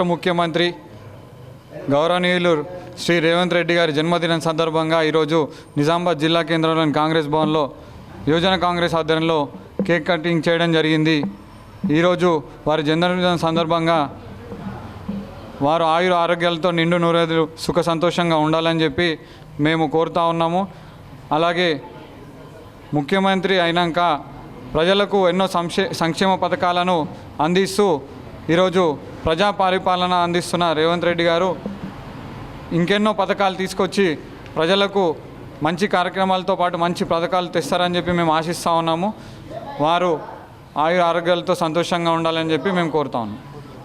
రాష్ట్ర ముఖ్యమంత్రి గౌరవనీయులు శ్రీ రేవంత్ రెడ్డి గారి జన్మదినం సందర్భంగా ఈరోజు నిజామాబాద్ జిల్లా కేంద్రంలోని కాంగ్రెస్ భవన్లో యువజన కాంగ్రెస్ ఆధ్వర్యంలో కేక్ కటింగ్ చేయడం జరిగింది. ఈరోజు వారి జన్మదినం సందర్భంగా వారు ఆయుర ఆరోగ్యాలతో నిండు నూరేదులు సుఖ సంతోషంగా ఉండాలని చెప్పి మేము కోరుతా ఉన్నాము. అలాగే ముఖ్యమంత్రి అయినాక ప్రజలకు ఎన్నో సంక్షే సంక్షేమ పథకాలను అందిస్తూ ఈరోజు ప్రజా పరిపాలన అందిస్తున్న రేవంత్ రెడ్డి గారు ఇంకెన్నో పథకాలు తీసుకొచ్చి ప్రజలకు మంచి కార్యక్రమాలతో పాటు మంచి పథకాలు తెస్తారని చెప్పి మేము ఆశిస్తూ ఉన్నాము. వారు ఆయు ఆరోగ్యాలతో సంతోషంగా ఉండాలని చెప్పి మేము కోరుతా ఉన్నాం.